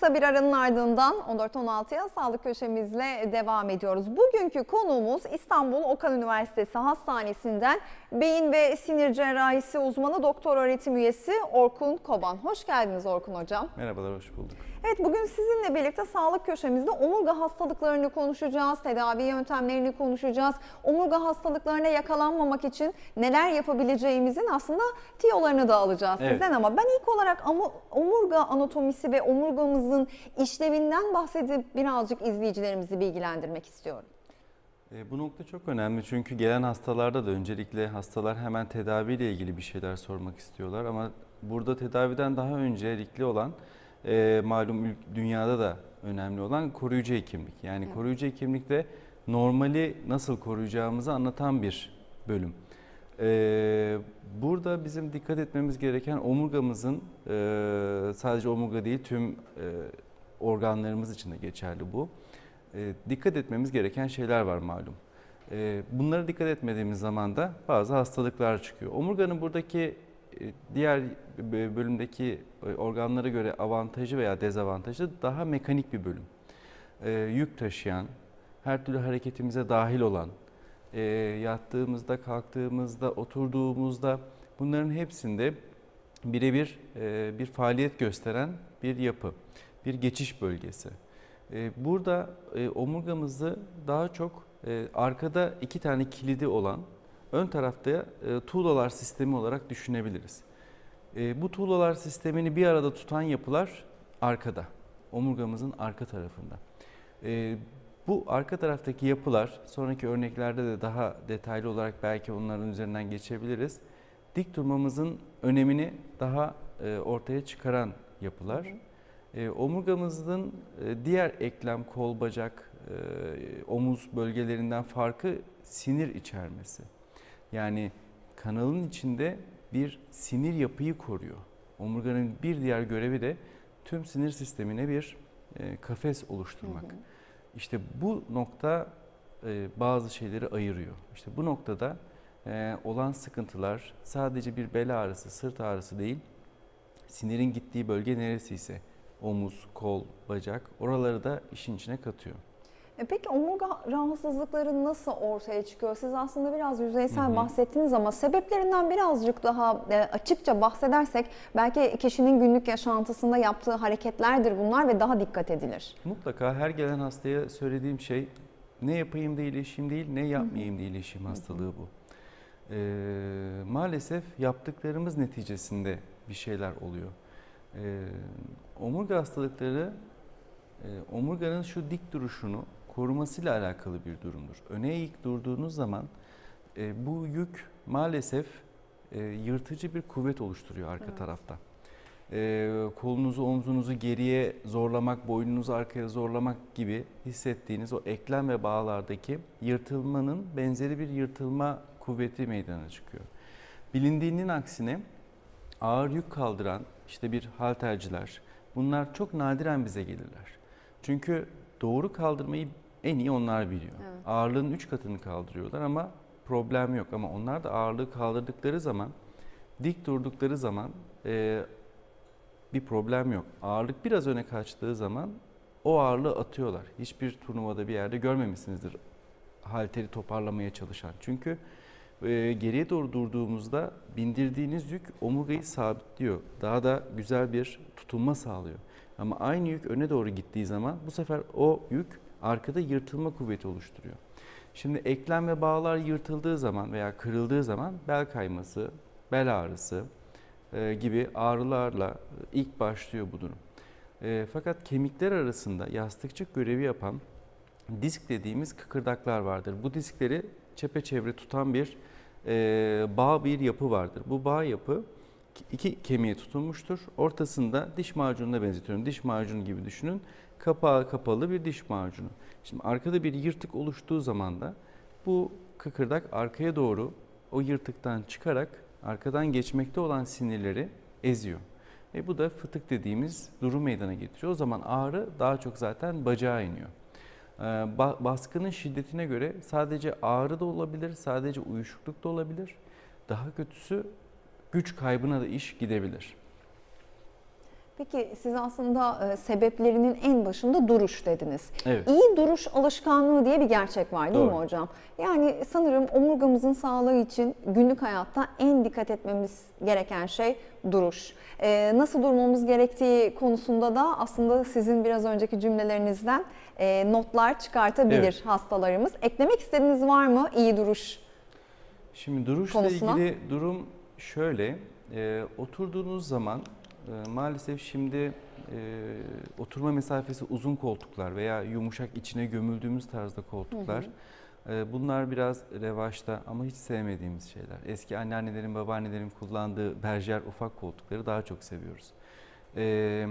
Kısa bir aranın ardından 14-16'ya sağlık köşemizle devam ediyoruz. Bugünkü konuğumuz İstanbul Okan Üniversitesi Hastanesi'nden beyin ve sinir cerrahisi uzmanı doktor öğretim üyesi Orkun Koban. Hoş geldiniz Orkun Hocam. Merhabalar, hoş bulduk. Evet bugün sizinle birlikte sağlık köşemizde omurga hastalıklarını konuşacağız, tedavi yöntemlerini konuşacağız. Omurga hastalıklarına yakalanmamak için neler yapabileceğimizin aslında tiyolarını da alacağız Evet. sizden ama ben ilk olarak omurga anatomisi ve omurgamızın işlevinden bahsedip birazcık izleyicilerimizi bilgilendirmek istiyorum. E, bu nokta çok önemli çünkü gelen hastalarda da öncelikle hastalar hemen tedaviyle ilgili bir şeyler sormak istiyorlar ama burada tedaviden daha öncelikli olan e, malum dünyada da önemli olan koruyucu hekimlik. Yani Evet. koruyucu hekimlikte normali nasıl koruyacağımızı anlatan bir bölüm. E, burada bizim dikkat etmemiz gereken omurgamızın e, sadece omurga değil tüm e, organlarımız için de geçerli bu. E, dikkat etmemiz gereken şeyler var malum. E, bunlara dikkat etmediğimiz zaman da bazı hastalıklar çıkıyor. Omurganın buradaki diğer b- bölümdeki e, organlara göre avantajı veya dezavantajı daha mekanik bir bölüm. E, yük taşıyan, her türlü hareketimize dahil olan, e, yattığımızda, kalktığımızda, oturduğumuzda bunların hepsinde birebir e, bir faaliyet gösteren bir yapı, bir geçiş bölgesi. E, Burada e, omurgamızı daha çok e, arkada iki tane kilidi olan ön tarafta e, tuğlalar sistemi olarak düşünebiliriz. E, Bu tuğlalar sistemini bir arada tutan yapılar arkada, omurgamızın arka tarafında. E, Bu arka taraftaki yapılar sonraki örneklerde de daha detaylı olarak belki onların üzerinden geçebiliriz. Dik durmamızın önemini daha e, ortaya çıkaran yapılar. E, omurgamızın e, diğer eklem, kol, bacak, e, omuz bölgelerinden farkı sinir içermesi. Yani kanalın içinde bir sinir yapıyı koruyor. Omurganın bir diğer görevi de tüm sinir sistemine bir e, kafes oluşturmak. İşte bu nokta e, bazı şeyleri ayırıyor. İşte bu noktada e, olan sıkıntılar sadece bir bel ağrısı, sırt ağrısı değil, sinirin gittiği bölge neresiyse omuz, kol, bacak oraları da işin içine katıyor. E Peki omurga rahatsızlıkları nasıl ortaya çıkıyor? Siz aslında biraz yüzeysel Hı hı. bahsettiniz ama sebeplerinden birazcık daha e, açıkça bahsedersek belki kişinin günlük yaşantısında yaptığı hareketlerdir bunlar ve daha dikkat edilir. Mutlaka her gelen hastaya söylediğim şey ne yapayım da iyileşeyim değil, ne yapmayayım da iyileşeyim hastalığı bu. Ee, maalesef yaptıklarımız neticesinde bir şeyler oluyor. Ee, omurga hastalıkları e, omurganın şu dik duruşunu korumasıyla alakalı bir durumdur. Öne eğik durduğunuz zaman e, bu yük maalesef e, yırtıcı bir kuvvet oluşturuyor arka Evet. tarafta. E, kolunuzu, omzunuzu geriye zorlamak, boynunuzu arkaya zorlamak gibi hissettiğiniz o eklem ve bağlardaki yırtılmanın benzeri bir yırtılma kuvveti meydana çıkıyor. Bilindiğinin aksine ağır yük kaldıran işte bir halterciler bunlar çok nadiren bize gelirler. Çünkü doğru kaldırmayı en iyi onlar biliyor. Evet. Ağırlığın 3 katını kaldırıyorlar ama problem yok. Ama onlar da ağırlığı kaldırdıkları zaman, dik durdukları zaman e, bir problem yok. Ağırlık biraz öne kaçtığı zaman o ağırlığı atıyorlar. Hiçbir turnuvada bir yerde görmemişsinizdir halteri toparlamaya çalışan. Çünkü e, geriye doğru durduğumuzda bindirdiğiniz yük omurgayı sabitliyor. Daha da güzel bir tutunma sağlıyor. Ama aynı yük öne doğru gittiği zaman bu sefer o yük arkada yırtılma kuvveti oluşturuyor. Şimdi eklem ve bağlar yırtıldığı zaman veya kırıldığı zaman bel kayması, bel ağrısı e, gibi ağrılarla ilk başlıyor bu durum. E, fakat kemikler arasında yastıkçık görevi yapan disk dediğimiz kıkırdaklar vardır. Bu diskleri çepeçevre tutan bir e, bağ bir yapı vardır. Bu bağ yapı iki kemiğe tutunmuştur. Ortasında diş macununa benzetiyorum. Diş macunu gibi düşünün. Kapağı kapalı bir diş macunu. Şimdi arkada bir yırtık oluştuğu zaman da bu kıkırdak arkaya doğru o yırtıktan çıkarak arkadan geçmekte olan sinirleri eziyor. E bu da fıtık dediğimiz durum meydana getiriyor. O zaman ağrı daha çok zaten bacağa iniyor. Ee, ba- baskının şiddetine göre sadece ağrı da olabilir, sadece uyuşukluk da olabilir. Daha kötüsü güç kaybına da iş gidebilir. Peki siz aslında e, sebeplerinin en başında duruş dediniz. Evet. İyi duruş alışkanlığı diye bir gerçek var değil mi Doğru. hocam? Yani sanırım omurgamızın sağlığı için günlük hayatta en dikkat etmemiz gereken şey duruş. E, nasıl durmamız gerektiği konusunda da aslında sizin biraz önceki cümlelerinizden e, notlar çıkartabilir Evet. hastalarımız. Eklemek istediğiniz var mı iyi duruş? Şimdi duruşla konusuna. ilgili durum şöyle. e, oturduğunuz zaman e, maalesef şimdi e, oturma mesafesi uzun koltuklar veya yumuşak içine gömüldüğümüz tarzda koltuklar. e, bunlar biraz revaçta ama hiç sevmediğimiz şeyler. Eski anneannelerin, babaannelerin kullandığı berjer ufak koltukları daha çok seviyoruz. E,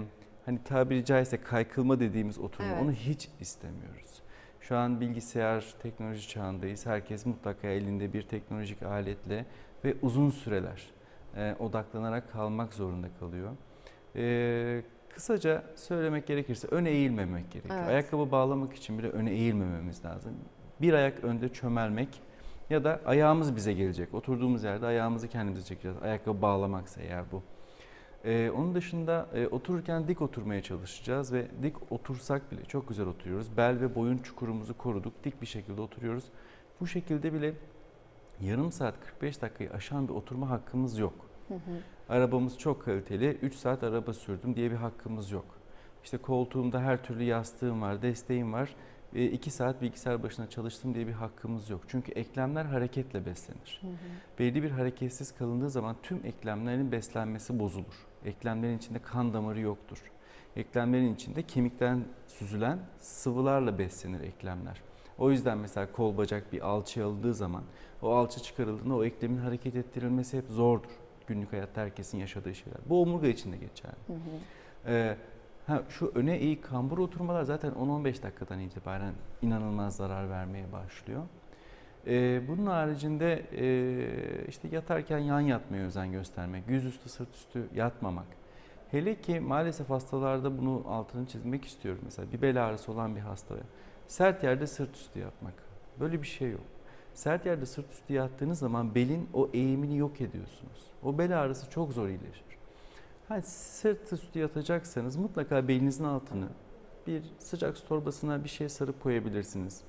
hani tabiri caizse kaykılma dediğimiz oturma Evet. onu hiç istemiyoruz. Şu an bilgisayar teknoloji çağındayız. Herkes mutlaka elinde bir teknolojik aletle ve uzun süreler e, odaklanarak kalmak zorunda kalıyor. E, kısaca söylemek gerekirse öne eğilmemek gerekiyor. Evet. Ayakkabı bağlamak için bile öne eğilmememiz lazım. Bir ayak önde çömelmek ya da ayağımız bize gelecek. Oturduğumuz yerde ayağımızı kendimize çekeceğiz. Ayakkabı bağlamaksa eğer bu. Ee, onun dışında e, otururken dik oturmaya çalışacağız ve dik otursak bile çok güzel oturuyoruz. Bel ve boyun çukurumuzu koruduk. Dik bir şekilde oturuyoruz. Bu şekilde bile yarım saat 45 dakikayı aşan bir oturma hakkımız yok. Arabamız çok kaliteli. 3 saat araba sürdüm diye bir hakkımız yok. İşte koltuğumda her türlü yastığım var, desteğim var. 2 saat bilgisayar başına çalıştım diye bir hakkımız yok. Çünkü eklemler hareketle beslenir. Belli bir hareketsiz kalındığı zaman tüm eklemlerin beslenmesi bozulur. Eklemlerin içinde kan damarı yoktur. Eklemlerin içinde kemikten süzülen sıvılarla beslenir eklemler. O yüzden mesela kol bacak bir alçıya alındığı zaman o alçı çıkarıldığında o eklemin hareket ettirilmesi hep zordur. Günlük hayatta herkesin yaşadığı şeyler. Bu omurga için de geçerli. Ee, ha, şu öne eğik kambur oturmalar zaten 10-15 dakikadan itibaren inanılmaz zarar vermeye başlıyor. Ee, bunun haricinde e, işte yatarken yan yatmaya özen göstermek, yüzüstü sırt üstü yatmamak. Hele ki maalesef hastalarda bunu altını çizmek istiyorum. Mesela bir bel ağrısı olan bir hastaya sert yerde sırt üstü yatmak. Böyle bir şey yok. Sert yerde sırt üstü yattığınız zaman belin o eğimini yok ediyorsunuz. O bel ağrısı çok zor iyileşir. Hani sırt üstü yatacaksanız mutlaka belinizin altını bir sıcak su torbasına bir şey sarıp koyabilirsiniz.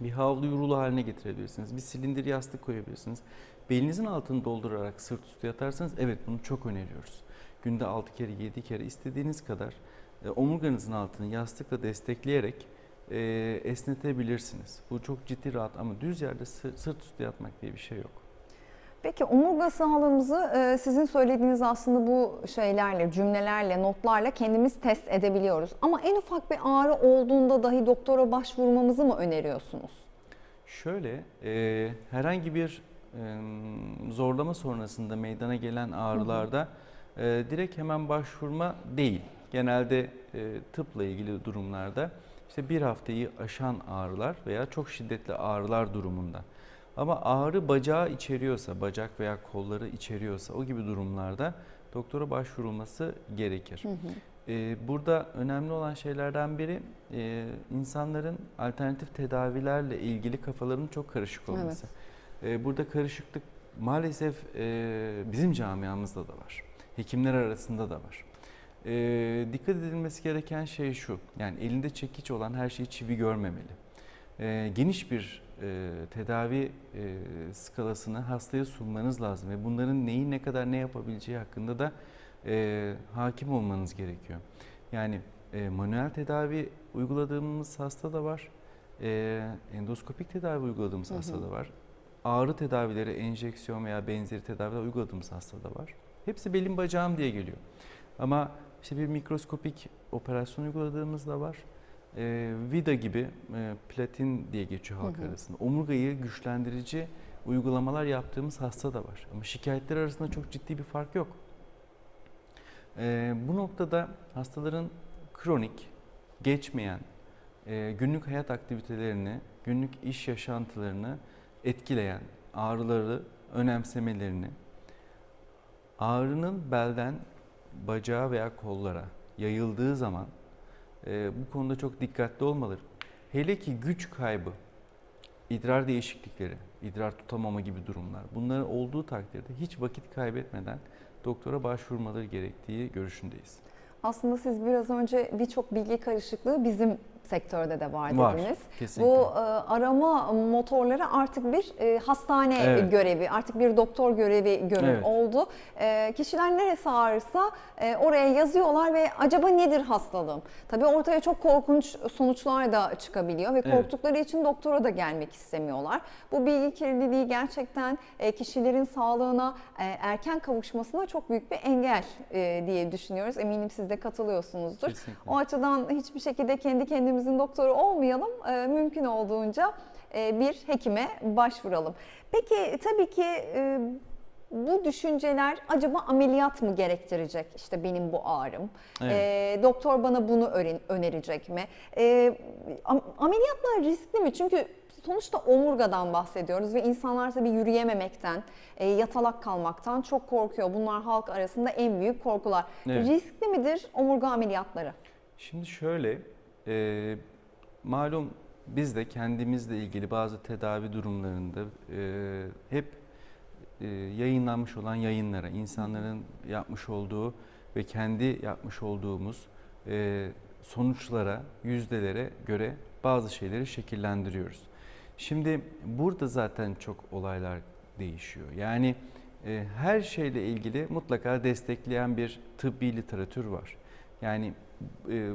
Bir havluyu rulo haline getirebilirsiniz. Bir silindir yastık koyabilirsiniz. Belinizin altını doldurarak sırt üstü yatarsanız evet bunu çok öneriyoruz. Günde 6 kere 7 kere istediğiniz kadar e, omurganızın altını yastıkla destekleyerek e, esnetebilirsiniz. Bu çok ciddi rahat ama düz yerde sı- sırt üstü yatmak diye bir şey yok. Peki omurga sağlığımızı e, sizin söylediğiniz aslında bu şeylerle, cümlelerle, notlarla kendimiz test edebiliyoruz. Ama en ufak bir ağrı olduğunda dahi doktora başvurmamızı mı öneriyorsunuz? Şöyle, e, herhangi bir e, zorlama sonrasında meydana gelen ağrılarda e, direkt hemen başvurma değil. Genelde e, tıpla ilgili durumlarda işte bir haftayı aşan ağrılar veya çok şiddetli ağrılar durumunda. Ama ağrı bacağı içeriyorsa, bacak veya kolları içeriyorsa o gibi durumlarda doktora başvurulması gerekir. Ee, Burada önemli olan şeylerden biri e, insanların alternatif tedavilerle ilgili kafalarının çok karışık olması. Ee, Burada karışıklık maalesef e, bizim camiamızda da var. Hekimler arasında da var. Ee, Dikkat edilmesi gereken şey şu, yani elinde çekiç olan her şeyi çivi görmemeli. Ee, Geniş bir e, tedavi e, skalasını hastaya sunmanız lazım ve bunların neyi ne kadar ne yapabileceği hakkında da e, hakim olmanız gerekiyor. Yani e, manuel tedavi uyguladığımız hasta da var, e, endoskopik tedavi uyguladığımız Hı hı. hasta da var, ağrı tedavileri, enjeksiyon veya benzeri tedaviler uyguladığımız hasta da var. Hepsi belim bacağım diye geliyor. Ama işte bir mikroskopik operasyon uyguladığımız da var. E, vida gibi e, platin diye geçiyor halk Hı hı. arasında. Omurgayı güçlendirici uygulamalar yaptığımız hasta da var. Ama şikayetler arasında çok ciddi bir fark yok. E, bu noktada hastaların kronik, geçmeyen, e, günlük hayat aktivitelerini, günlük iş yaşantılarını etkileyen ağrıları önemsemelerini, ağrının belden bacağa veya kollara yayıldığı zaman e, bu konuda çok dikkatli olmaları. Hele ki güç kaybı, idrar değişiklikleri, idrar tutamama gibi durumlar bunların olduğu takdirde hiç vakit kaybetmeden doktora başvurmaları gerektiği görüşündeyiz. Aslında siz biraz önce birçok bilgi karışıklığı bizim sektörde de var Var, dediniz. kesinlikle. Bu e, arama motorları artık bir e, hastane Evet. görevi, artık bir doktor görevi görev Evet. oldu. E, kişiler neresi ağrırsa e, oraya yazıyorlar ve acaba nedir hastalığım? Tabii ortaya çok korkunç sonuçlar da çıkabiliyor ve Evet. korktukları için doktora da gelmek istemiyorlar. Bu bilgi kirliliği gerçekten e, kişilerin sağlığına e, erken kavuşmasına çok büyük bir engel e, diye düşünüyoruz. Eminim siz de katılıyorsunuzdur. Kesinlikle. O açıdan hiçbir şekilde kendi kendimizin doktoru olmayalım. E, mümkün olduğunca e, bir hekime başvuralım. Peki tabii ki e, bu düşünceler acaba ameliyat mı gerektirecek? İşte benim bu ağrım. Evet. E, doktor bana bunu önerecek mi? E, am- ameliyatlar riskli mi? Çünkü sonuçta omurgadan bahsediyoruz ve insanlar tabii yürüyememekten, e, yatalak kalmaktan çok korkuyor. Bunlar halk arasında en büyük korkular. Evet. Riskli midir omurga ameliyatları? Şimdi şöyle, e, malum biz de kendimizle ilgili bazı tedavi durumlarında e, hep e, yayınlanmış olan yayınlara, insanların yapmış olduğu ve kendi yapmış olduğumuz e, sonuçlara, yüzdelere göre bazı şeyleri şekillendiriyoruz. Şimdi burada zaten çok olaylar değişiyor. Yani e, her şeyle ilgili mutlaka destekleyen bir tıbbi literatür var. Yani e,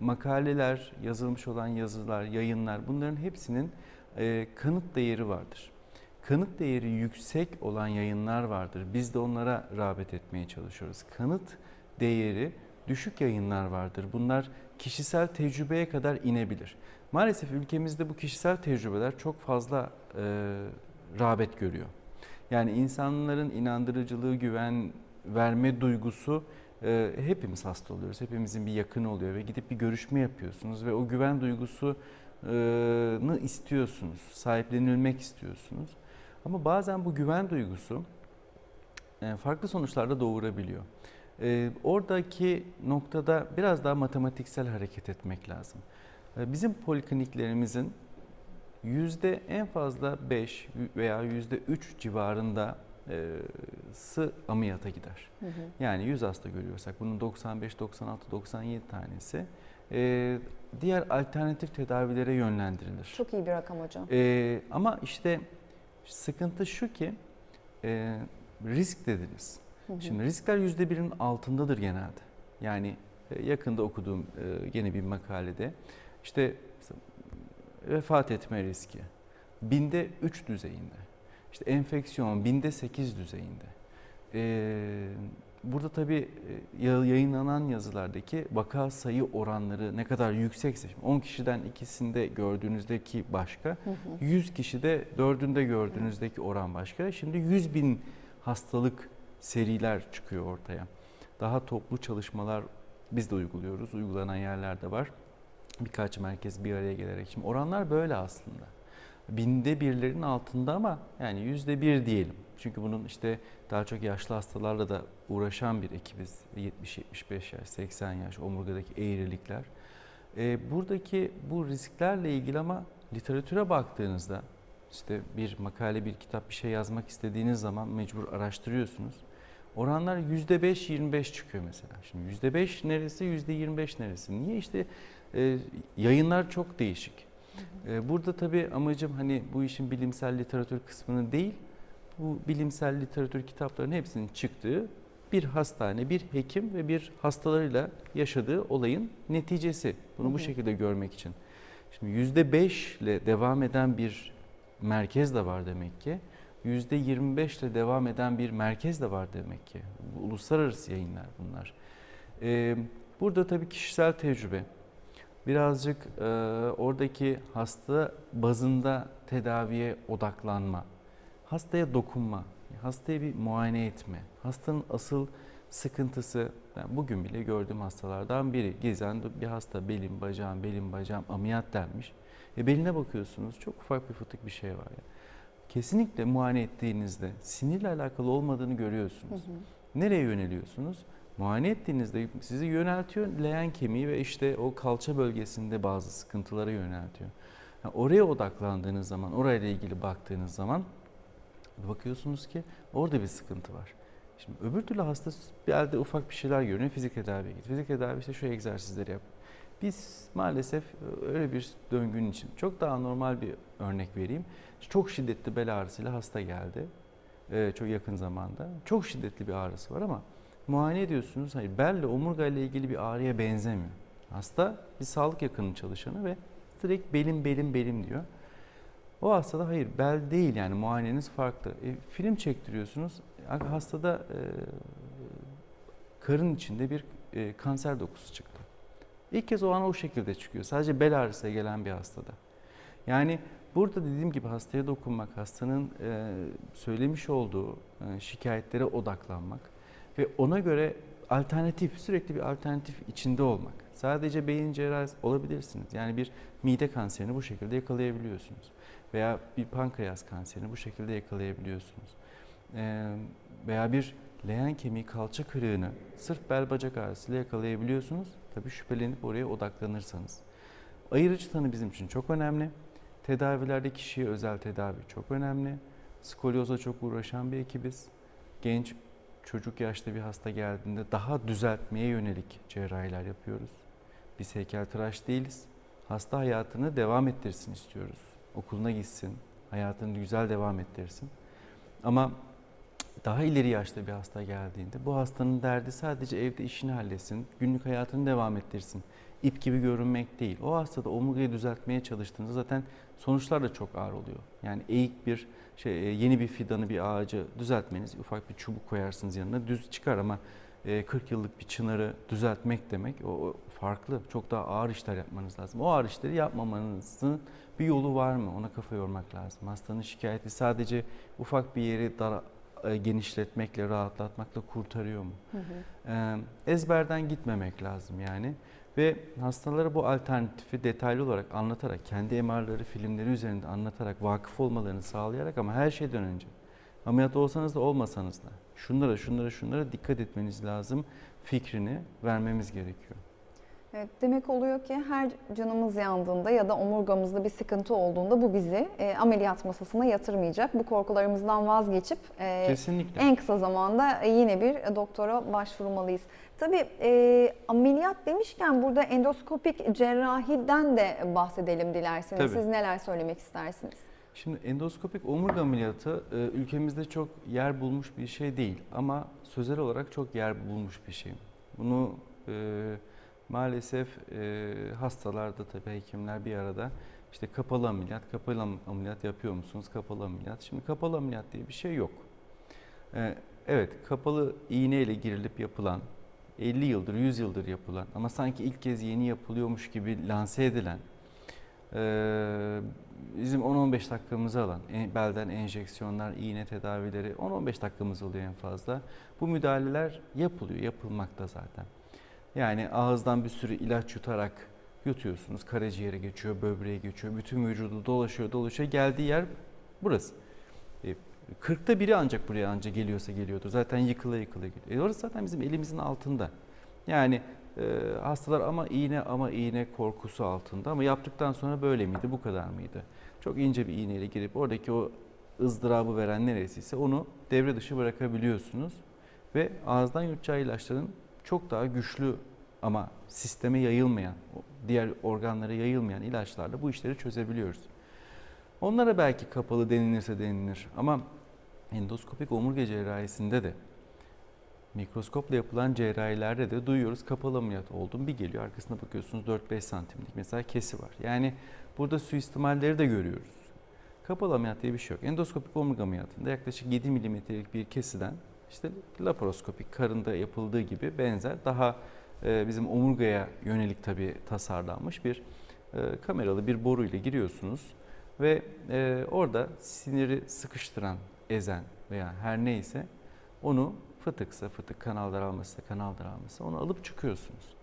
makaleler, yazılmış olan yazılar, yayınlar bunların hepsinin e, kanıt değeri vardır. Kanıt değeri yüksek olan yayınlar vardır. Biz de onlara rağbet etmeye çalışıyoruz. Kanıt değeri düşük yayınlar vardır. Bunlar kişisel tecrübeye kadar inebilir. Maalesef ülkemizde bu kişisel tecrübeler çok fazla e, rağbet görüyor. Yani insanların inandırıcılığı, güven verme duygusu e, hepimiz hasta oluyoruz. Hepimizin bir yakını oluyor ve gidip bir görüşme yapıyorsunuz ve o güven duygusunu istiyorsunuz, sahiplenilmek istiyorsunuz. Ama bazen bu güven duygusu e, farklı sonuçlar da doğurabiliyor. E, oradaki noktada biraz daha matematiksel hareket etmek lazım. E, bizim polikliniklerimizin yüzde en fazla 5 veya yüzde 3 civarında e, sı ameliyata gider. Yani 100 hasta görüyorsak bunun 95, 96, 97 tanesi e, diğer alternatif tedavilere yönlendirilir. Çok iyi bir rakam hocam. E, ama işte sıkıntı şu ki e, risk dediniz. Şimdi riskler yüzde birin altındadır genelde. Yani e, yakında okuduğum e, yeni bir makalede işte vefat etme riski binde 3 düzeyinde. İşte enfeksiyon binde 8 düzeyinde. Ee, burada tabii e, ya- yayınlanan yazılardaki vaka sayı oranları ne kadar yüksekse, şimdi 10 kişiden ikisinde gördüğünüzdeki başka, 100 kişide dördünde gördüğünüzdeki oran başka. Şimdi 100 bin hastalık seriler çıkıyor ortaya. Daha toplu çalışmalar biz de uyguluyoruz, uygulanan yerler de var. Birkaç merkez bir araya gelerek. Şimdi oranlar böyle aslında. Binde birlerin altında ama yani yüzde bir diyelim. Çünkü bunun işte daha çok yaşlı hastalarla da uğraşan bir ekibiz. 70-75 yaş, 80 yaş omurgadaki eğrilikler. Ee, buradaki bu risklerle ilgili ama literatüre baktığınızda işte bir makale, bir kitap, bir şey yazmak istediğiniz zaman mecbur araştırıyorsunuz. Oranlar %5-25 çıkıyor mesela. Şimdi %5 neresi, %25 neresi? Niye? işte e, yayınlar çok değişik. E, burada tabii amacım hani bu işin bilimsel literatür kısmını değil, bu bilimsel literatür kitaplarının hepsinin çıktığı bir hastane, bir hekim ve bir hastalarıyla yaşadığı olayın neticesi. Bunu bu şekilde görmek için. Şimdi %5 ile devam eden bir merkez de var demek ki. %25 ile devam eden bir merkez de var demek ki. Uluslararası yayınlar bunlar. Ee, burada tabii kişisel tecrübe, birazcık e, oradaki hasta bazında tedaviye odaklanma, hastaya dokunma, hastaya bir muayene etme, hastanın asıl sıkıntısı, ben bugün bile gördüğüm hastalardan biri, gezen bir hasta belim, bacağım, belim, bacağım ameliyat denmiş. E beline bakıyorsunuz çok ufak bir fıtık bir şey var ya. Kesinlikle muayene ettiğinizde sinirle alakalı olmadığını görüyorsunuz. Nereye yöneliyorsunuz? Muayene ettiğinizde sizi yöneltiyor leğen kemiği ve işte o kalça bölgesinde bazı sıkıntılara yöneltiyor. Yani oraya odaklandığınız zaman, orayla ilgili baktığınız zaman bakıyorsunuz ki orada bir sıkıntı var. Şimdi öbür türlü hasta bir elde ufak bir şeyler görünüyor. Fizik tedaviye git. Fizik tedavi işte şu egzersizleri yap. Biz maalesef e, öyle bir döngünün için çok daha normal bir örnek vereyim. Çok şiddetli bel ağrısıyla hasta geldi. Ee, çok yakın zamanda. Çok şiddetli bir ağrısı var ama muayene ediyorsunuz. Hayır belle omurga ile ilgili bir ağrıya benzemiyor. Hasta bir sağlık yakını çalışanı ve direkt belim belim belim diyor. O hastada hayır bel değil yani muayeneniz farklı. E, film çektiriyorsunuz. Hastada e, karın içinde bir e, kanser dokusu çıktı. İlk kez o an o şekilde çıkıyor. Sadece bel ağrısıyla gelen bir hastada. Yani burada dediğim gibi hastaya dokunmak, hastanın e, söylemiş olduğu e, şikayetlere odaklanmak ve ona göre alternatif, sürekli bir alternatif içinde olmak. Sadece beyin cerrahisi olabilirsiniz. Yani bir mide kanserini bu şekilde yakalayabiliyorsunuz. Veya bir pankreas kanserini bu şekilde yakalayabiliyorsunuz. E, veya bir leğen kemiği kalça kırığını sırf bel bacak ağrısıyla yakalayabiliyorsunuz. Tabii şüphelenip oraya odaklanırsanız. Ayırıcı tanı bizim için çok önemli. Tedavilerde kişiye özel tedavi çok önemli. Skolyoza çok uğraşan bir ekibiz. Genç çocuk yaşta bir hasta geldiğinde daha düzeltmeye yönelik cerrahiler yapıyoruz. Biz heykeltıraş değiliz. Hasta hayatını devam ettirsin istiyoruz. Okuluna gitsin, hayatını güzel devam ettirsin. Ama daha ileri yaşta bir hasta geldiğinde bu hastanın derdi sadece evde işini halletsin, günlük hayatını devam ettirsin. İp gibi görünmek değil. O hastada omurgayı düzeltmeye çalıştığınızda zaten sonuçlar da çok ağır oluyor. Yani eğik bir şey e, yeni bir fidanı bir ağacı düzeltmeniz ufak bir çubuk koyarsınız yanına düz çıkar ama e, 40 yıllık bir çınarı düzeltmek demek o, farklı. Çok daha ağır işler yapmanız lazım. O ağır işleri yapmamanızın bir yolu var mı? Ona kafa yormak lazım. Hastanın şikayeti sadece ufak bir yeri dar, e, genişletmekle, rahatlatmakla kurtarıyor mu? Hı hı. Ee, ezberden gitmemek lazım yani. Ve hastalara bu alternatifi detaylı olarak anlatarak, kendi MR'ları, filmleri üzerinde anlatarak, vakıf olmalarını sağlayarak ama her şeyden önce ameliyat olsanız da olmasanız da şunlara, şunlara, şunlara dikkat etmeniz lazım fikrini vermemiz gerekiyor. Evet, demek oluyor ki her canımız yandığında ya da omurgamızda bir sıkıntı olduğunda bu bizi e, ameliyat masasına yatırmayacak. Bu korkularımızdan vazgeçip e, Kesinlikle. en kısa zamanda yine bir doktora başvurmalıyız. Tabii e, ameliyat demişken burada endoskopik cerrahiden de bahsedelim dilerseniz. Tabii. Siz neler söylemek istersiniz? Şimdi endoskopik omurga ameliyatı e, ülkemizde çok yer bulmuş bir şey değil ama sözel olarak çok yer bulmuş bir şey. Bunu e, maalesef e, hastalarda tabii hekimler bir arada işte kapalı ameliyat, kapalı am- ameliyat yapıyor musunuz? Kapalı ameliyat. Şimdi kapalı ameliyat diye bir şey yok. E, evet, kapalı iğneyle girilip yapılan 50 yıldır, 100 yıldır yapılan ama sanki ilk kez yeni yapılıyormuş gibi lanse edilen ee, bizim 10-15 dakikamızı alan en- belden enjeksiyonlar, iğne tedavileri 10-15 dakikamız alıyor en fazla. Bu müdahaleler yapılıyor, yapılmakta zaten. Yani ağızdan bir sürü ilaç yutarak yutuyorsunuz. Karaciğere geçiyor, böbreğe geçiyor, bütün vücudu dolaşıyor, dolaşıyor. Geldiği yer burası. E, 40'ta biri ancak buraya ancak geliyorsa geliyordur. Zaten yıkıla yıkıla gidiyor. E orası zaten bizim elimizin altında. Yani e, hastalar ama iğne ama iğne korkusu altında ama yaptıktan sonra böyle miydi bu kadar mıydı? Çok ince bir iğneyle girip oradaki o ızdırabı veren neresiyse onu devre dışı bırakabiliyorsunuz. Ve ağızdan yutacağı ilaçların çok daha güçlü ama sisteme yayılmayan, diğer organlara yayılmayan ilaçlarla bu işleri çözebiliyoruz. Onlara belki kapalı denilirse denilir ama endoskopik omurga cerrahisinde de mikroskopla yapılan cerrahilerde de duyuyoruz kapalı ameliyat oldum. Bir geliyor arkasına bakıyorsunuz 4-5 santimlik mesela kesi var. Yani burada suistimalleri de görüyoruz. Kapalı ameliyat diye bir şey yok. Endoskopik omurga ameliyatında yaklaşık 7 milimetrelik bir kesiden işte laparoskopik karında yapıldığı gibi benzer daha e, bizim omurgaya yönelik tabii tasarlanmış bir e, kameralı bir boru ile giriyorsunuz ve e, orada siniri sıkıştıran, ezen veya her neyse onu fıtıksa fıtık, kanal daralması kanal daralması onu alıp çıkıyorsunuz.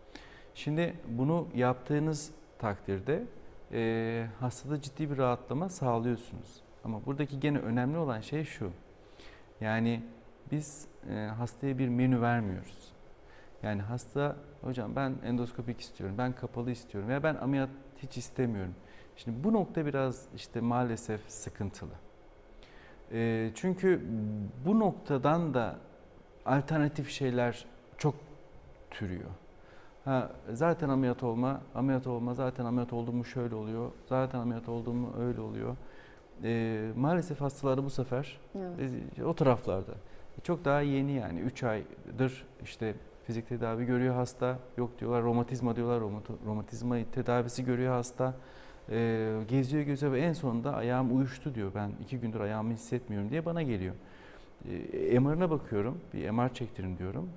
Şimdi bunu yaptığınız takdirde e, hastada ciddi bir rahatlama sağlıyorsunuz. Ama buradaki gene önemli olan şey şu. Yani biz e, hastaya bir menü vermiyoruz. Yani hasta hocam ben endoskopik istiyorum, ben kapalı istiyorum veya ben ameliyat hiç istemiyorum. Şimdi bu nokta biraz işte maalesef sıkıntılı. E, çünkü bu noktadan da alternatif şeyler çok türüyor. Ha, zaten ameliyat olma, ameliyat olma, zaten ameliyat oldum mu şöyle oluyor, zaten ameliyat oldum mu öyle oluyor. Ee, maalesef hastaları bu sefer Evet. e, o taraflarda. Çok daha yeni yani 3 aydır işte fizik tedavi görüyor hasta. Yok diyorlar romatizma diyorlar romatizma tedavisi görüyor hasta. Ee, geziyor geziyor ve en sonunda ayağım uyuştu diyor. Ben iki gündür ayağımı hissetmiyorum diye bana geliyor. Ee, MR'ına bakıyorum. Bir MR çektirin diyorum.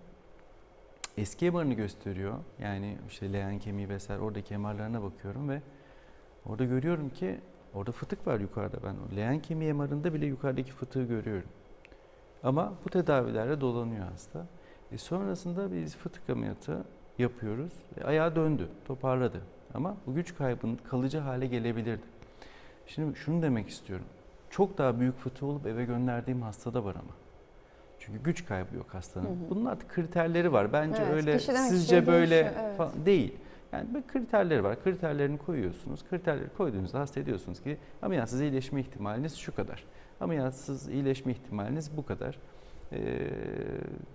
Eski MR'ını gösteriyor. Yani işte leğen kemiği vesaire oradaki MR'larına bakıyorum ve orada görüyorum ki orada fıtık var yukarıda ben. Leğen kemiği MR'ında bile yukarıdaki fıtığı görüyorum. Ama bu tedavilerle dolanıyor hasta. E sonrasında biz fıtık ameliyatı yapıyoruz. E ayağı döndü, toparladı. Ama bu güç kaybının kalıcı hale gelebilirdi. Şimdi şunu demek istiyorum. Çok daha büyük fıtığı olup eve gönderdiğim hastada var ama. Çünkü güç kaybı yok hastanın. Hı hı. Bunun artık kriterleri var. Bence Evet, öyle sizce böyle değişiyor, evet. falan değil. Yani bir kriterleri var. Kriterlerini koyuyorsunuz. Kriterleri koyduğunuzda hasta ediyorsunuz ki ameliyatsız iyileşme ihtimaliniz şu kadar. Ameliyatsız iyileşme ihtimaliniz bu kadar. Ee,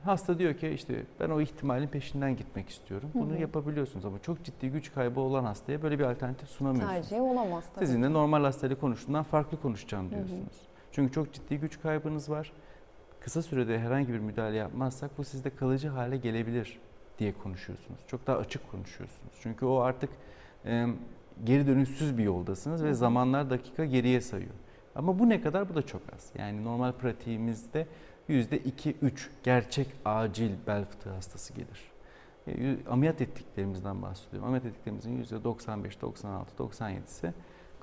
hasta diyor ki işte ben o ihtimalin peşinden gitmek istiyorum. Bunu Hı hı. yapabiliyorsunuz ama çok ciddi güç kaybı olan hastaya böyle bir alternatif sunamıyorsunuz. Tercihi olamaz tabii. Sizin de normal hastayla konuştuğundan farklı konuşacağım diyorsunuz. Çünkü çok ciddi güç kaybınız var. Kısa sürede herhangi bir müdahale yapmazsak bu sizde kalıcı hale gelebilir diye konuşuyorsunuz. Çok daha açık konuşuyorsunuz. Çünkü o artık e, geri dönüşsüz bir yoldasınız ve zamanlar dakika geriye sayıyor. Ama bu ne kadar? Bu da çok az. Yani normal pratiğimizde yüzde iki üç gerçek acil bel fıtığı hastası gelir. E, Ameliyat ettiklerimizden bahsediyorum. Ameliyat ettiklerimizin yüzde 95, 96, 97'si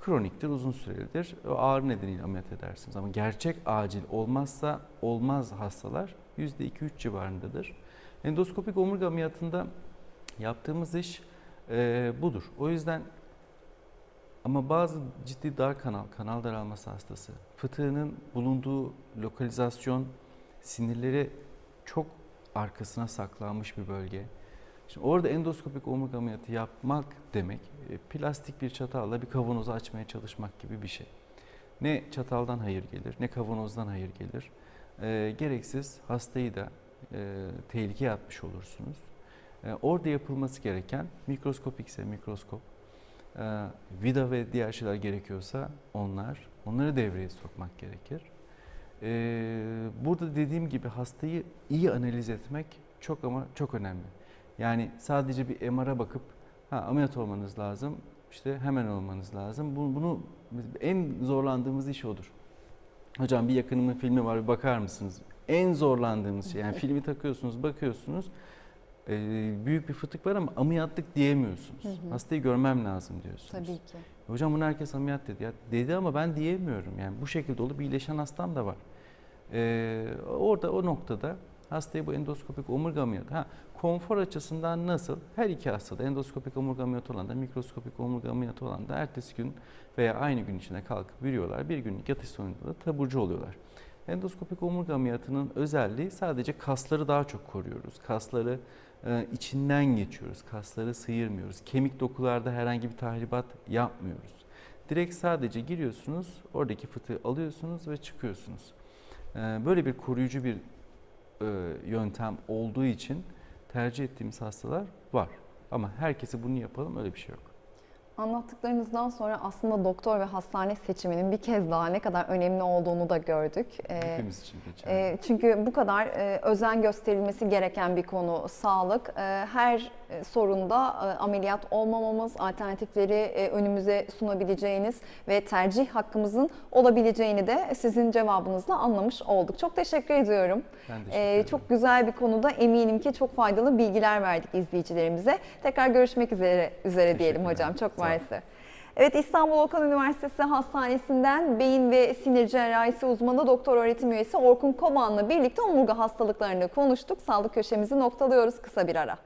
kroniktir, uzun sürelidir. O ağrı nedeniyle ameliyat edersiniz. Ama gerçek acil olmazsa olmaz hastalar yüzde iki üç civarındadır. Endoskopik omurga ameliyatında yaptığımız iş e, budur. O yüzden ama bazı ciddi dar kanal, kanal daralması hastası, fıtığının bulunduğu lokalizasyon sinirleri çok arkasına saklanmış bir bölge. Şimdi orada endoskopik omurga ameliyatı yapmak demek e, plastik bir çatalla bir kavanozu açmaya çalışmak gibi bir şey. Ne çataldan hayır gelir ne kavanozdan hayır gelir. E, gereksiz hastayı da e, tehlikeye atmış olursunuz. E, orada yapılması gereken mikroskopikse mikroskop, vida ve diğer şeyler gerekiyorsa onlar, onları devreye sokmak gerekir. E, burada dediğim gibi hastayı iyi analiz etmek çok ama çok önemli. Yani sadece bir MR'a bakıp ha ameliyat olmanız lazım, işte hemen olmanız lazım. Bu- Bunu en zorlandığımız iş odur. Hocam bir yakınımın filmi var bir bakar mısınız? En zorlandığımız şey yani filmi takıyorsunuz, bakıyorsunuz. E, büyük bir fıtık var ama ameliyatlık diyemiyorsunuz. Hı hı. Hastayı görmem lazım diyorsunuz. Tabii ki. Hocam bunu herkes ameliyat dedi. Ya dedi ama ben diyemiyorum. Yani bu şekilde olup iyileşen hastam da var. Ee, orada o noktada hastaya bu endoskopik omurga ameliyatı. Ha, konfor açısından nasıl? Her iki hastada endoskopik omurga ameliyatı olan da mikroskopik omurga ameliyatı olan da ertesi gün veya aynı gün içinde kalkıp yürüyorlar. Bir günlük yatış sonunda da taburcu oluyorlar. Endoskopik omurga ameliyatının özelliği sadece kasları daha çok koruyoruz. Kasları içinden geçiyoruz. Kasları sıyırmıyoruz. Kemik dokularda herhangi bir tahribat yapmıyoruz. Direkt sadece giriyorsunuz, oradaki fıtığı alıyorsunuz ve çıkıyorsunuz. E, Böyle bir koruyucu bir e, yöntem olduğu için tercih ettiğimiz hastalar var. Ama herkese bunu yapalım öyle bir şey yok. Anlattıklarınızdan sonra aslında doktor ve hastane seçiminin bir kez daha ne kadar önemli olduğunu da gördük. Ee, Hepimiz için geçerli. e, çünkü bu kadar e, özen gösterilmesi gereken bir konu sağlık. E, her sorunda e, ameliyat olmamamız, alternatifleri e, önümüze sunabileceğiniz ve tercih hakkımızın olabileceğini de sizin cevabınızla anlamış olduk. Çok teşekkür ediyorum. ben teşekkür ederim. çok güzel bir konuda eminim ki çok faydalı bilgiler verdik izleyicilerimize. Tekrar görüşmek üzere üzere diyelim hocam. Çok Sağ mersi. Evet İstanbul Okan Üniversitesi Hastanesi'nden beyin ve sinir cerrahisi uzmanı doktor öğretim üyesi Orkun Koman'la birlikte omurga hastalıklarını konuştuk. Sağlık köşemizi noktalıyoruz kısa bir ara.